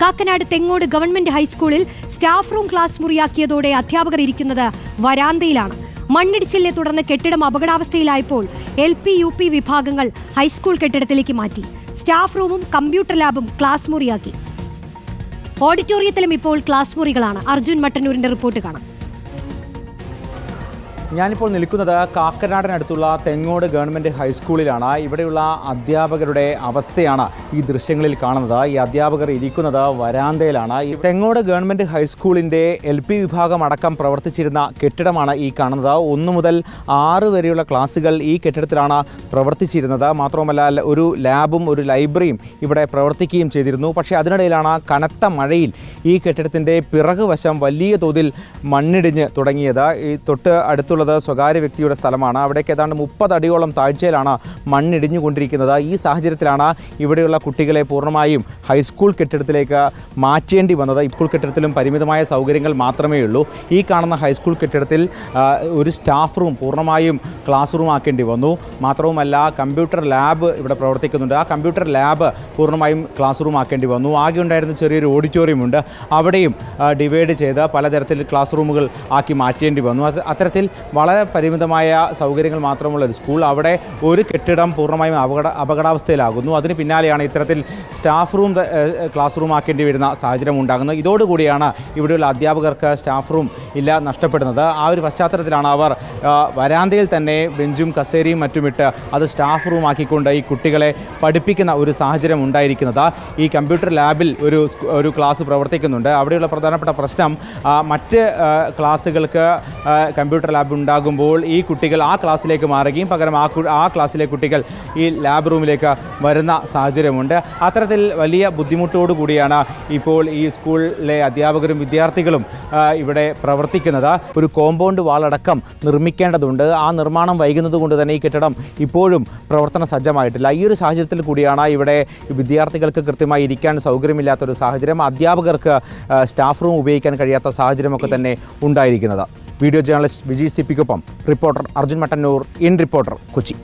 Kakkanad Thengode government ഹൈസ്കൂളിൽ staff room class മുറിയാക്കിയതോടെ അധ്യാപകർ ഇരിക്കുന്നത് വരാന്തയിലാണ്. മണ്ണിടിച്ചിലിനെ തുടർന്ന് കെട്ടിടം അപകടാവസ്ഥയിലായപ്പോൾ എൽ പി യു പി വിഭാഗങ്ങൾ ഹൈസ്കൂൾ കെട്ടിടത്തിലേക്ക് മാറ്റി. സ്റ്റാഫ് റൂമും കമ്പ്യൂട്ടർ ലാബും ക്ലാസ് മുറിയാക്കി. ഓഡിറ്റോറിയത്തിലും ഇപ്പോൾ ക്ലാസ് മുറികളാണ്. അർജുൻ മട്ടന്നൂരിന്റെ റിപ്പോർട്ട് കാണാം. ഞാനിപ്പോൾ നിൽക്കുന്നത് കാക്കനാടിനടുത്തുള്ള തെങ്ങോട് ഗവൺമെന്റ് ഹൈസ്കൂളിലാണ്. ഇവിടെയുള്ള അധ്യാപകരുടെ അവസ്ഥയാണ് ഈ ദൃശ്യങ്ങളിൽ കാണുന്നത്. ഈ അധ്യാപകർ ഇരിക്കുന്നത് വരാന്തയിലാണ്. ഈ തെങ്ങോട് ഗവൺമെന്റ് ഹൈസ്കൂളിന്റെ എൽ പി വിഭാഗം അടക്കം പ്രവർത്തിച്ചിരുന്ന കെട്ടിടമാണ് ഈ കാണുന്നത്. ഒന്ന് മുതൽ ആറ് വരെയുള്ള ക്ലാസ്സുകൾ ഈ കെട്ടിടത്തിലാണ് പ്രവർത്തിച്ചിരുന്നത്. മാത്രവുമല്ല ഒരു ലാബും ഒരു ലൈബ്രറിയും ഇവിടെ പ്രവർത്തിക്കുകയും ചെയ്തിരുന്നു. പക്ഷേ അതിനിടയിലാണ് കനത്ത മഴയിൽ ഈ കെട്ടിടത്തിന്റെ പിറകുവശം വലിയ തോതിൽ മണ്ണിടിഞ്ഞ് തുടങ്ങിയത്. ഈ തൊട്ട് അടുത്തുള്ളത് സ്വകാര്യ വ്യക്തിയുടെ സ്ഥലമാണ്. അവിടേക്ക് ഏതാണ്ട് മുപ്പത് അടിയോളം താഴ്ചയിലാണ് മണ്ണിടിഞ്ഞുകൊണ്ടിരിക്കുന്നത്. ഈ സാഹചര്യത്തിലാണ് ഇവിടെയുള്ള കുട്ടികളെ പൂർണമായും ഹൈസ്കൂൾ കെട്ടിടത്തിലേക്ക് മാറ്റേണ്ടി വന്നത്. ഇപ്പോൾ കെട്ടിടത്തിലും പരിമിതമായ സൗകര്യങ്ങൾ മാത്രമേ ഉള്ളൂ. ഈ കാണുന്ന ഹൈസ്കൂൾ കെട്ടിടത്തിൽ ഒരു സ്റ്റാഫ് റൂം പൂർണമായും ക്ലാസ് റൂം ആക്കേണ്ടി വന്നു. മാത്രവുമല്ല കമ്പ്യൂട്ടർ ലാബ് ഇവിടെ പ്രവർത്തിക്കുന്നുണ്ട്. ആ കമ്പ്യൂട്ടർ ലാബ് പൂർണമായും ക്ലാസ് റൂം ആക്കേണ്ടി വന്നു. ആകെ ഉണ്ടായിരുന്ന ചെറിയൊരു ഓഡിറ്റോറിയം ഉണ്ട്. അവിടെയും ഡിവൈഡ് ചെയ്ത് പലതരത്തിൽ ക്ലാസ് റൂമുകൾ ആക്കി മാറ്റേണ്ടി വന്നു. അത് അത്തരത്തിൽ വളരെ പരിമിതമായ സൗകര്യങ്ങൾ മാത്രമുള്ള ഒരു സ്കൂൾ. അവിടെ ഒരു കെട്ടിടം പൂർണമായും അപകട അപകടാവസ്ഥയിലാകുന്നു. അതിന് പിന്നാലെയാണ് ഇത്തരത്തിൽ സ്റ്റാഫ് റൂം ക്ലാസ് റൂം ആക്കേണ്ടി വരുന്ന സാഹചര്യം ഉണ്ടാകുന്നത്. ഇതോടുകൂടിയാണ് ഇവിടെയുള്ള അധ്യാപകർക്ക് സ്റ്റാഫ് റൂം ഇല്ല നഷ്ടപ്പെടുന്നത്. ആ ഒരു പശ്ചാത്തലത്തിലാണ് അവർ വരാന്തയിൽ തന്നെ ബെഞ്ചും കസേരയും മറ്റുമിട്ട് അത് സ്റ്റാഫ് റൂം ആക്കിക്കൊണ്ട് ഈ കുട്ടികളെ പഠിപ്പിക്കുന്ന ഒരു സാഹചര്യം ഉണ്ടായിരിക്കുന്നത്. ഈ കമ്പ്യൂട്ടർ ലാബിൽ ഒരു ഒരു ക്ലാസ് പ്രവർത്തിക്കുന്നുണ്ട്. അവിടെയുള്ള പ്രധാനപ്പെട്ട പ്രശ്നം മറ്റ് ക്ലാസ്സുകൾക്ക് കമ്പ്യൂട്ടർ ലാബ് ഉണ്ടാകുമ്പോൾ ഈ കുട്ടികൾ ആ ക്ലാസ്സിലേക്ക് മാറുകയും പകരം ആ ആ ക്ലാസ്സിലെ കുട്ടികൾ ഈ ലാബ് റൂമിലേക്ക് വരുന്ന സാഹചര്യമുണ്ട്. അത്തരത്തിൽ വലിയ ബുദ്ധിമുട്ടോടു കൂടിയാണ് ഇപ്പോൾ ഈ സ്കൂളിലെ അധ്യാപകരും വിദ്യാർത്ഥികളും ഇവിടെ പ്രവർത്തിക്കുന്നത്. ഒരു കോമ്പൗണ്ട് വാളടക്കം നിർമ്മിക്കേണ്ടതുണ്ട്. ആ നിർമ്മാണം വൈകുന്നത് കൊണ്ട് തന്നെ ഈ കെട്ടിടം ഇപ്പോഴും പ്രവർത്തന സജ്ജമായിട്ടില്ല. ഈ ഒരു സാഹചര്യത്തിൽ കൂടിയാണ് ഇവിടെ വിദ്യാർത്ഥികൾക്ക് കൃത്യമായി ഇരിക്കാൻ സൗകര്യമില്ലാത്തൊരു സാഹചര്യം. അധ്യാപകർക്ക് സ്റ്റാഫ് റൂം ഉപയോഗിക്കാൻ കഴിയാത്ത സാഹചര്യമൊക്കെ തന്നെ ഉണ്ടായിരിക്കുന്നത്. Video journalist Vijay C പിക്കൊപ്പം reporter Arjun Mattannur in reporter Kochi.